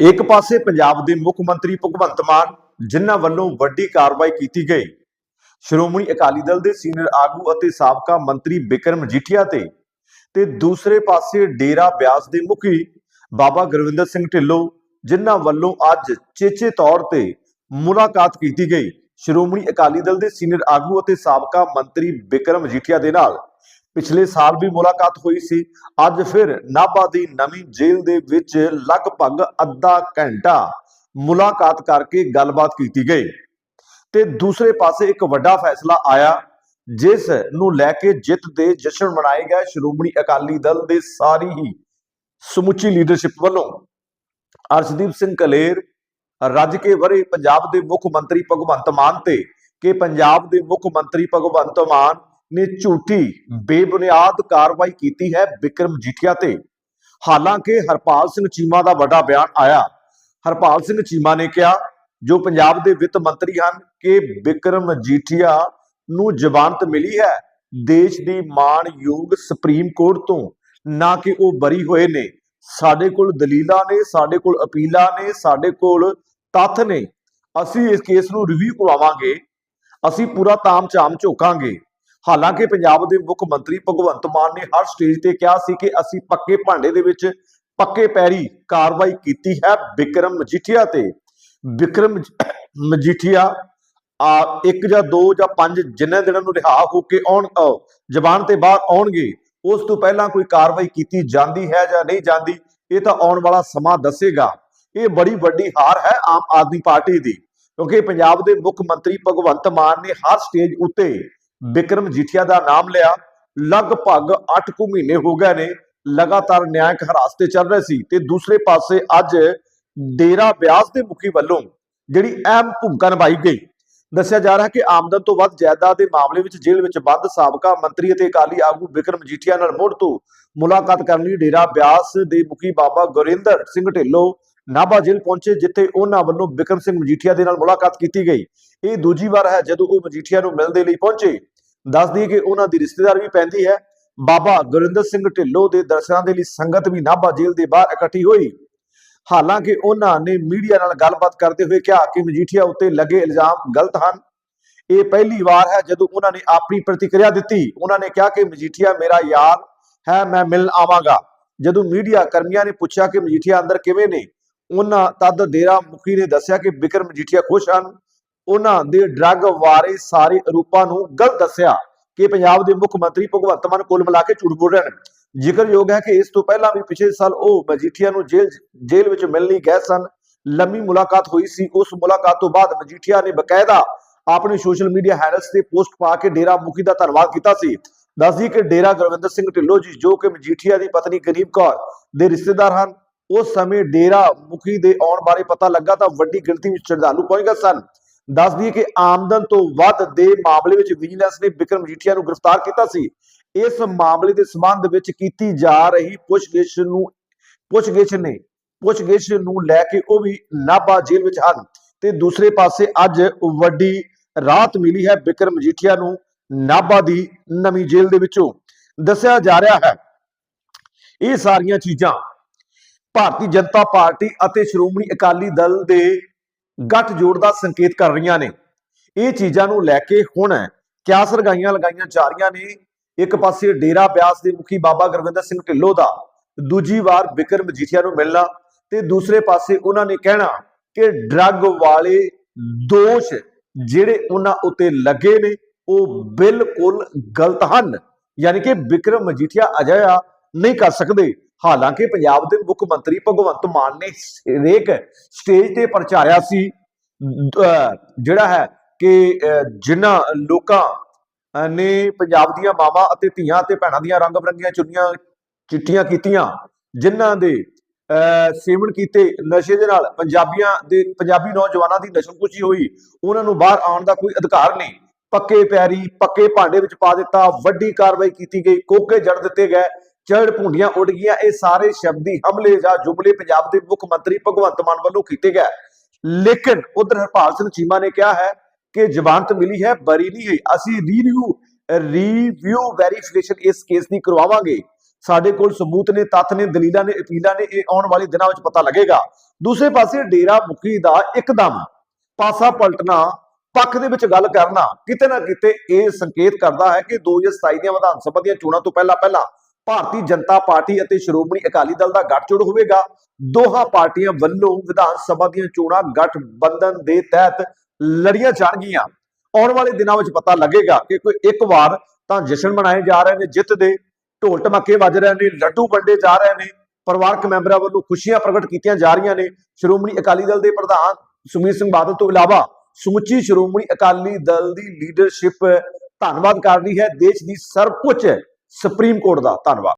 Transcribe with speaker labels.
Speaker 1: ਇੱਕ ਪਾਸੇ ਪੰਜਾਬ ਦੇ ਮੁੱਖ ਮੰਤਰੀ ਭਗਵੰਤ ਮਾਨ, ਜਿਨ੍ਹਾਂ ਵੱਲੋਂ ਵੱਡੀ ਕਾਰਵਾਈ ਕੀਤੀ ਗਈ। ਸ਼੍ਰੋਮਣੀ ਅਕਾਲੀ ਦਲ ਦੇ ਸੀਨੀਅਰ ਆਗੂ ਅਤੇ ਸਾਬਕਾ ਮੰਤਰੀ ਬਿਕਰਮ ਮਜੀਠੀਆ ਤੇ ਤੇ ਦੂਸਰੇ ਪਾਸੇ ਡੇਰਾ ਬਿਆਸ ਦੇ ਮੁਖੀ ਬਾਬਾ ਗੁਰਵਿੰਦਰ ਸਿੰਘ ਢਿੱਲੋਂ, ਜਿਨ੍ਹਾਂ ਵੱਲੋਂ ਅੱਜ ਚੇਚੇ ਤੌਰ ਤੇ ਮੁਲਾਕਾਤ ਕੀਤੀ ਗਈ। ਸ਼੍ਰੋਮਣੀ ਅਕਾਲੀ ਦਲ ਦੇ ਸੀਨੀਅਰ ਆਗੂ ਅਤੇ ਸਾਬਕਾ ਮੰਤਰੀ ਬਿਕਰਮ ਮਜੀਠੀਆ ਦੇ ਨਾਲ ਪਿਛਲੇ ਸਾਲ ਵੀ ਮੁਲਾਕਾਤ ਹੋਈ ਸੀ। ਅੱਜ ਫਿਰ ਨਾਭਾ ਦੀ ਨਵੀਂ ਜੇਲ੍ਹ ਦੇ ਵਿੱਚ ਲਗਭਗ ਅੱਧਾ ਘੰਟਾ ਮੁਲਾਕਾਤ ਕਰਕੇ ਗੱਲਬਾਤ ਕੀਤੀ ਗਈ। ਤੇ ਦੂਸਰੇ ਪਾਸੇ ਇੱਕ ਵੱਡਾ ਫੈਸਲਾ ਆਇਆ, ਜਿਸ ਨੂੰ ਲੈ ਕੇ ਜਿੱਤ ਦੇ ਜਸ਼ਨ ਮਨਾਏ ਗਏ। ਸ਼੍ਰੋਮਣੀ ਅਕਾਲੀ ਦਲ ਦੇ ਸਾਰੀ ਹੀ ਸਮੁੱਚੀ ਲੀਡਰਸ਼ਿਪ ਵੱਲੋਂ ਅਰਸ਼ਦੀਪ ਸਿੰਘ ਕਲੇਰ, ਰੱਜ ਕੇ ਵਰੇ ਪੰਜਾਬ ਦੇ ਮੁੱਖ ਮੰਤਰੀ ਭਗਵੰਤ ਮਾਨ ਤੇ, ਕਿ ਪੰਜਾਬ ਦੇ ਮੁੱਖ ਮੰਤਰੀ ਭਗਵੰਤ ਮਾਨ ਨੇ ਝੂਠੀ ਬੇਬੁਨਿਆਦ ਕਾਰਵਾਈ ਕੀਤੀ ਹੈ ਵਿਕਰਮ ਜੀਠੀਆ ਤੇ। ਹਾਲਾਂਕਿ ਹਰਪਾਲ ਸਿੰਘ ਚੀਮਾ ਦਾ ਵੱਡਾ ਬਿਆਨ ਆਇਆ। ਹਰਪਾਲ ਸਿੰਘ ਚੀਮਾ ਨੇ ਕਿਹਾ ਜੋ ਪੰਜਾਬ ਦੇ ਵਿੱਤ ਮੰਤਰੀ ਹਨ ਕਿ ਵਿਕਰਮ ਜੀਠੀਆ ਨੂੰ ਜ਼ਮਾਨਤ ਮਿਲੀ ਹੈ। ਦੇਸ਼ ਦੀ ਮਾਣਯੋਗ ਸੁਪਰੀਮ ਕੋਰਟ ਤੋਂ ਨਾ ਕਿ ਉਹ ਬਰੀ ਹੋਏ ਨੇ। ਸਾਡੇ ਕੋਲ ਦਲੀਲਾਂ ਨੇ ਸਾਡੇ ਕੋਲ ਅਪੀਲਾਂ ਨੇ ਸਾਡੇ ਕੋਲ ਤੱਥ ਨੇ। ਅਸੀਂ ਇਸ ਕੇਸ ਨੂੰ ਰਿਵਿਊ ਕਰਵਾਵਾਂਗੇ ਅਸੀਂ ਪੂਰਾ ਤਾਮ ਝਾਮ ਝੋਕਾਂਗੇ। ਹਾਲਾਂਕਿ ਪੰਜਾਬ ਦੇ ਮੁੱਖ ਮੰਤਰੀ ਭਗਵੰਤ ਮਾਨ ਨੇ ਹਰ ਸਟੇਜ ਤੇ ਕਿਹਾ ਸੀ ਕਿ ਅਸੀਂ ਪੱਕੇ ਭਾਂਡੇ ਦੇ ਵਿੱਚ ਪੱਕੇ ਪੈਰੀ ਕਾਰਵਾਈ ਕੀਤੀ ਹੈ। ਵਿਕਰਮ ਮਜੀਠੀਆ ਤੇ ਵਿਕਰਮ ਮਜੀਠੀਆ ਆ ਇੱਕ ਜਾਂ ਦੋ ਜਾਂ ਪੰਜ ਜਿੰਨੇ ਦਿਨਾਂ ਨੂੰ ਰਿਹਾ ਹੋ ਕੇ ਆਉਣ ਅਹ, ਜ਼ਬਾਨ ਤੇ ਬਾਹਰ ਆਉਣਗੇ ਉਸ ਤੋਂ ਪਹਿਲਾਂ ਕੋਈ ਕਾਰਵਾਈ ਕੀਤੀ ਜਾਂਦੀ ਹੈ ਜਾਂ ਨਹੀਂ ਜਾਂਦੀ ਇਹ ਤਾਂ ਆਉਣ ਵਾਲਾ ਸਮਾਂ ਦੱਸੇਗਾ। ਇਹ ਬੜੀ ਵੱਡੀ ਹਾਰ ਹੈ ਆਮ ਆਦਮੀ ਪਾਰਟੀ ਦੀ ਕਿਉਂਕਿ ਪੰਜਾਬ ਦੇ ਮੁੱਖ ਮੰਤਰੀ ਭਗਵੰਤ ਮਾਨ ਨੇ ਹਰ ਸਟੇਜ ਉੱਤੇ ਬਿਕਰਮ ਜੀਠੀਆ ਦਾ ਨਾਮ ਲਿਆ। ਲਗਭਗ 8 ਕੁ ਮਹੀਨੇ ਹੋ ਗਏ ਨੇ, ਲਗਾਤਾਰ ਨਿਆਂਇਕ ਹਿਰਾਸਤ ਤੇ ਚੱਲ ਰਹੇ ਸੀ ਤੇ ਦੂਸਰੇ ਪਾਸੇ ਅੱਜ ਡੇਰਾ ਬਿਆਸ ਦੇ ਮੁਖੀ ਵੱਲੋਂ ਜਿਹੜੀ ਅਹਿਮ ਭੂਮਿਕਾ ਨਿਭਾਈ ਗਈ। ਦੱਸਿਆ ਜਾ ਰਿਹਾ ਕਿ ਆਮਦਨ ਤੋਂ ਵੱਧ ਜਾਇਦਾਦ ਦੇ ਮਾਮਲੇ ਵਿੱਚ ਜੇਲ੍ਹ ਵਿੱਚ ਬੰਦ ਸਾਬਕਾ ਮੰਤਰੀ ਅਤੇ ਅਕਾਲੀ ਆਗੂ ਬਿਕਰਮ ਮਜੀਠੀਆ ਨਾਲ ਮੁੜ ਤੋਂ ਮੁਲਾਕਾਤ ਕਰਨ ਲਈ ਡੇਰਾ ਬਿਆਸ ਦੇ ਮੁਖੀ ਬਾਬਾ ਗੁਰਿੰਦਰ ਸਿੰਘ ਢਿੱਲੋਂ ਨਾਭਾ ਜੇਲ੍ਹ ਪਹੁੰਚੇ, ਜਿੱਥੇ ਉਹਨਾਂ ਵੱਲੋਂ ਬਿਕਰਮ ਸਿੰਘ ਮਜੀਠੀਆ ਦੇ ਨਾਲ ਮੁਲਾਕਾਤ ਕੀਤੀ ਗਈ। ਇਹ ਦੂਜੀ ਵਾਰ ਹੈ ਜਦੋਂ ਉਹ ਮਜੀਠੀਆ ਨੂੰ ਮਿਲਣ ਦੇ ਲਈ ਪਹੁੰਚੇ। ਦੱਸ ਦਈਏ ਕਿ ਉਹਨਾਂ ਦੀ ਰਿਸ਼ਤੇਦਾਰ ਵੀ ਪੈਂਦੀ ਹੈ। ਬਾਬਾ ਗੁਰਿੰਦਰ ਸਿੰਘ ਢਿੱਲੋਂ ਦੇ ਦਰਸ਼ਨਾਂ ਦੇ ਲਈ ਸੰਗਤ ਵੀ ਨਾਭਾ ਜੇਲ੍ਹ ਦੇ ਬਾਹਰ ਇਕੱਠੀ ਹੋਈ। ਹਾਲਾਂਕਿ ਉਹਨਾਂ ਨੇ ਮੀਡੀਆ ਨਾਲ ਗੱਲਬਾਤ ਕਰਦੇ ਹੋਏ ਕਿਹਾ ਕਿ ਮਜੀਠੀਆ ਉੱਤੇ ਲੱਗੇ ਇਲਜ਼ਾਮ ਗਲਤ ਹਨ। ਇਹ ਪਹਿਲੀ ਵਾਰ ਹੈ ਜਦੋਂ ਉਹਨਾਂ ਨੇ ਆਪਣੀ ਪ੍ਰਤੀਕਿਰਿਆ ਦਿੱਤੀ। ਉਹਨਾਂ ਨੇ ਕਿਹਾ ਕਿ ਮਜੀਠੀਆ ਮੇਰਾ ਯਾਰ ਹੈ, ਮੈਂ ਮਿਲਣ ਆਵਾਂਗਾ। ਜਦੋਂ ਮੀਡੀਆ ਕਰਮੀਆਂ ਨੇ ਪੁੱਛਿਆ ਕਿ ਮਜੀਠੀਆ ਅੰਦਰ ਕਿਵੇਂ ਨੇ, ਉਹਨਾਂ ਤਦ ਡੇਰਾ ਮੁਖੀ ਨੇ ਦੱਸਿਆ ਕਿ ਬਿਕਰਮ ਮਜੀਠੀਆ ਖੁਸ਼ ਹਨ। ਉਹਨਾਂ ਦੇ ਡਰੱਗ ਬਾਰੇ ਸਾਰੇ ਆਰੋਪਾਂ ਨੂੰ ਗਲਤ ਦੱਸਿਆ ਕਿ ਪੰਜਾਬ ਦੇ ਮੁੱਖ ਮੰਤਰੀ ਭਗਵੰਤ ਮਾਨ ਕੁੱਲ ਮਿਲਾ ਕੇ ਝੂਠ ਬੋਲ ਰਹੇ ਨੇ ਜ਼ਿਕਰਯੋਗ ਹੈ ਕਿ ਇਸ ਤੋਂ ਪਹਿਲਾਂ ਵੀ ਪਿਛਲੇ ਸਾਲ ਉਹ ਮਜੀਠੀਆ ਨੂੰ ਜੇਲ੍ਹ ਜੇਲ੍ਹ ਵਿੱਚ ਮਿਲਣ ਲਈ ਗਏ ਸਨ। ਲੰਮੀ ਮੁਲਾਕਾਤ ਹੋਈ ਸੀ। ਉਸ ਮੁਲਾਕਾਤ ਤੋਂ ਬਾਅਦ ਮਜੀਠੀਆ ਨੇ ਬਕਾਇਦਾ ਆਪਣੇ ਸੋਸ਼ਲ ਮੀਡੀਆ ਹੈਂਡਲਸ ਤੇ ਪੋਸਟ ਪਾ ਕੇ ਡੇਰਾ ਮੁਖੀ ਦਾ ਧੰਨਵਾਦ ਕੀਤਾ ਸੀ। ਦੱਸਦੀ ਕਿ ਡੇਰਾ ਗੁਰਵਿੰਦਰ ਸਿੰਘ ਢਿੱਲੋਂ ਜੀ, ਜੋ ਕਿ ਮਜੀਠੀਆ ਦੀ ਪਤਨੀ ਗਰੀਬ ਕੌਰ ਦੇ ਰਿਸ਼ਤੇਦਾਰ ਹਨ, ਉਸ ਸਮੇਂ ਡੇਰਾ ਮੁਖੀ ਦੇ ਆਉਣ ਬਾਰੇ ਪਤਾ ਲੱਗਾ ਤਾਂ ਵੱਡੀ ਗਿਣਤੀ ਵਿੱਚ ਸ਼ਰਧਾਲੂ ਪਹੁੰਚ ਗਏ ਸਨ। ਦੱਸ ਦਈਏ ਕਿ ਆਮਦਨ ਤੋਂ ਵੱਧ ਦੇ ਮਾਮਲੇ ਵਿੱਚ ਵਿਜੀਲੈਂਸ ਨੇ ਵਿਕਰਮ ਮਜੀਠੀਆ ਨੂੰ ਗ੍ਰਿਫਤਾਰ ਕੀਤਾ ਸੀ। ਇਸ ਮਾਮਲੇ ਦੇ ਸਬੰਧ ਵਿੱਚ ਕੀਤੀ ਜਾ ਰਹੀ ਪੁੱਛਗਿੱਛ ਨੂੰ, ਪੁੱਛਗਿੱਛ ਨੇ, ਪੁੱਛਗਿੱਛ ਨੂੰ ਲੈ ਕੇ ਉਹ ਵੀ ਨਾਭਾ ਜੇਲ੍ਹ ਵਿੱਚ ਹਨ। ਤੇ ਦੂਸਰੇ ਪਾਸੇ ਅੱਜ ਵੱਡੀ ਰਾਹਤ ਮਿਲੀ ਹੈ ਵਿਕਰਮ ਮਜੀਠੀਆ ਨੂੰ ਨਾਭਾ ਦੀ ਨਵੀਂ ਜੇਲ੍ਹ ਦੇ ਵਿੱਚੋਂ। ਦੱਸਿਆ ਜਾ ਰਿਹਾ ਹੈ, ਇਹ ਸਾਰੀਆਂ ਚੀਜ਼ਾਂ ਭਾਰਤੀ ਜਨਤਾ ਪਾਰਟੀ ਅਤੇ ਸ਼੍ਰੋਮਣੀ ਅਕਾਲੀ ਦਲ ਦੇ ਗੱਠਜੋੜ ਦਾ ਸੰਕੇਤ ਕਰ ਰਹੀਆਂ ਨੇ। ਇਹ ਚੀਜ਼ਾਂ ਨੂੰ ਲੈ ਕੇ ਹੁਣ ਕਿਆ ਸਰਗਾਈਆਂ ਲਗਾਈਆਂ ਜਾ ਰਹੀਆਂ ਨੇ। ਇੱਕ ਪਾਸੇ ਡੇਰਾ ਬਿਆਸ ਦੇ ਮੁਖੀ ਬਾਬਾ ਗੁਰਵਿੰਦਰ ਸਿੰਘ ਢਿੱਲੋਂ ਦਾ, ਦੂਜੀ ਵਾਰ ਵਿਕਰਮ ਮਜੀਠੀਆ ਨੂੰ ਮਿਲਣਾ ਤੇ ਦੂਸਰੇ ਪਾਸੇ ਉਹਨਾਂ ਨੇ ਕਹਿਣਾ ਕਿ ਡਰੱਗ ਵਾਲੇ ਦੋਸ਼ ਜਿਹੜੇ ਉਹਨਾਂ ਉੱਤੇ ਲੱਗੇ ਨੇ, ਉਹ ਬਿਲਕੁਲ ਗਲਤ ਹਨ। ਯਾਨੀ ਕਿ ਵਿਕਰਮ ਮਜੀਠੀਆ ਅਜਿਹਾ ਨਹੀਂ ਕਰ ਸਕਦੇ। ਹਾਲਾਂਕਿ ਪੰਜਾਬ ਦੇ ਮੁੱਖ ਮੰਤਰੀ ਭਗਵੰਤ ਮਾਨ ਨੇ ਹਰੇਕ ਸਟੇਜ ਤੇ ਪ੍ਰਚਾਰਿਆ ਸੀ ਜਿਹੜਾ ਹੈ ਕਿ, ਅਹ, ਜਿਨ੍ਹਾਂ ਲੋਕਾਂ ਨੇ ਪੰਜਾਬ ਦੀਆਂ ਮਾਵਾਂ ਅਤੇ ਧੀਆਂ ਅਤੇ ਭੈਣਾਂ ਦੀਆਂ ਰੰਗ ਬਰੰਗੀਆਂ ਚੁੰਨੀਆਂ ਚਿੱਟੀਆਂ ਕੀਤੀਆਂ, ਜਿਨ੍ਹਾਂ ਦੇ, ਅਹ, ਸੇਵਨ ਕੀਤੇ ਨਸ਼ੇ ਦੇ ਨਾਲ ਪੰਜਾਬੀਆਂ ਦੇ, ਪੰਜਾਬੀ ਨੌਜਵਾਨਾਂ ਦੀ ਨਸ਼ਲਕੁਸ਼ੀ ਹੋਈ, ਉਹਨਾਂ ਨੂੰ ਬਾਹਰ ਆਉਣ ਦਾ ਕੋਈ ਅਧਿਕਾਰ ਨਹੀਂ। ਪੱਕੇ ਪੈਰੀ, ਪੱਕੇ ਭਾਂਡੇ ਵਿੱਚ ਪਾ ਦਿੱਤਾ, ਵੱਡੀ ਕਾਰਵਾਈ ਕੀਤੀ ਗਈ, ਕੋਕੇ ਜੜ ਦਿੱਤੇ ਗਏ ਚੜ ਭੁੰਡੀਆਂ ਉੱਡ ਗਈਆਂ। ਇਹ ਸਾਰੇ ਸ਼ਬਦੀ ਹਮਲੇ ਜਾਂ ਜੁਮਲੇ ਪੰਜਾਬ ਦੇ ਮੁੱਖ ਮੰਤਰੀ ਭਗਵੰਤ ਮਾਨ ਵੱਲੋਂ ਕੀਤੇ ਗਏ। ਲੇਕਿਨ ਉਧਰ ਹਰਪਾਲ ਸਿੰਘ ਚੀਮਾ ਨੇ ਕਿਹਾ ਹੈ ਕਿ ਜ਼ਮਾਨਤ ਮਿਲੀ ਹੈ, ਬਰੀ ਨਹੀਂ ਹੋਈ। ਅਸੀਂ ਰੀਵਿਊ ਰੀਵਿਊ ਵੈਰੀਫਿਕੇਸ਼ਨ ਇਸ ਕੇਸ ਦੀ ਕਰਵਾਵਾਂਗੇ। ਸਾਡੇ ਕੋਲ ਸਬੂਤ ਨੇ, ਤੱਥ ਨੇ, ਦਲੀਲਾਂ ਨੇ, ਅਪੀਲਾਂ ਨੇ, ਇਹ ਆਉਣ ਵਾਲੇ ਦਿਨਾਂ ਵਿੱਚ ਪਤਾ ਲੱਗੇਗਾ। ਦੂਸਰੇ ਪਾਸੇ ਡੇਰਾ ਮੁਖੀ ਦਾ ਇੱਕਦਮ ਪਾਸਾ ਪਲਟਣਾ, ਪੱਖ ਦੇ ਵਿੱਚ ਗੱਲ ਕਰਨਾ ਕਿਤੇ ਨਾ ਕਿਤੇ ਇਹ ਸੰਕੇਤ ਕਰਦਾ ਹੈ ਕਿ 2027 ਦੀਆਂ ਵਿਧਾਨ ਸਭਾ ਦੀਆਂ ਚੋਣਾਂ ਤੋਂ ਪਹਿਲਾਂ ਪਹਿਲਾਂ ਭਾਰਤੀ ਜਨਤਾ ਪਾਰਟੀ ਅਤੇ ਸ਼੍ਰੋਮਣੀ ਅਕਾਲੀ ਦਲ ਦਾ ਗੱਠਜੋੜ ਹੋਵੇਗਾ। ਦੋਹਾਂ ਪਾਰਟੀਆਂ ਵੱਲੋਂ ਵਿਧਾਨ ਸਭਾ ਦੀਆਂ ਚੋਣਾਂ ਗਠਬੰਧਨ ਦੇ ਤਹਿਤ ਲੜੀਆਂ ਜਾਣਗੀਆਂ। ਆਉਣ ਵਾਲੇ ਦਿਨਾਂ ਵਿੱਚ ਪਤਾ ਲੱਗੇਗਾ ਕਿ ਕੋਈ ਇੱਕ ਵਾਰ ਤਾਂ ਜਸ਼ਨ ਮਨਾਏ ਜਾ ਰਹੇ ਨੇ, ਜਿੱਤ ਦੇ ਢੋਲ ਟਮਕੇ ਵੱਜ ਰਹੇ ਨੇ, ਲੱਡੂ ਵੰਡੇ ਜਾ ਰਹੇ ਨੇ, ਪਰਿਵਾਰਕ ਮੈਂਬਰਾਂ ਵੱਲੋਂ ਖੁਸ਼ੀਆਂ ਪ੍ਰਗਟ ਕੀਤੀਆਂ ਜਾ ਰਹੀਆਂ ਨੇ। ਸ਼੍ਰੋਮਣੀ ਅਕਾਲੀ ਦਲ ਦੇ ਪ੍ਰਧਾਨ ਸੁਮੀਤ ਸਿੰਘ ਬਾਦਲ ਤੋਂ ਇਲਾਵਾ ਸਮੁੱਚੀ ਸ਼੍ਰੋਮਣੀ ਅਕਾਲੀ ਦਲ ਦੀ ਲੀਡਰਸ਼ਿਪ ਧੰਨਵਾਦ ਕਰ ਰਹੀ ਹੈ। ਦੇਸ਼ ਦੀ ਸਰਵ ਸਰਵਉੱਚ ਸੁਪਰੀਮ ਕੋਰਟ ਦਾ ਧੰਨਵਾਦ।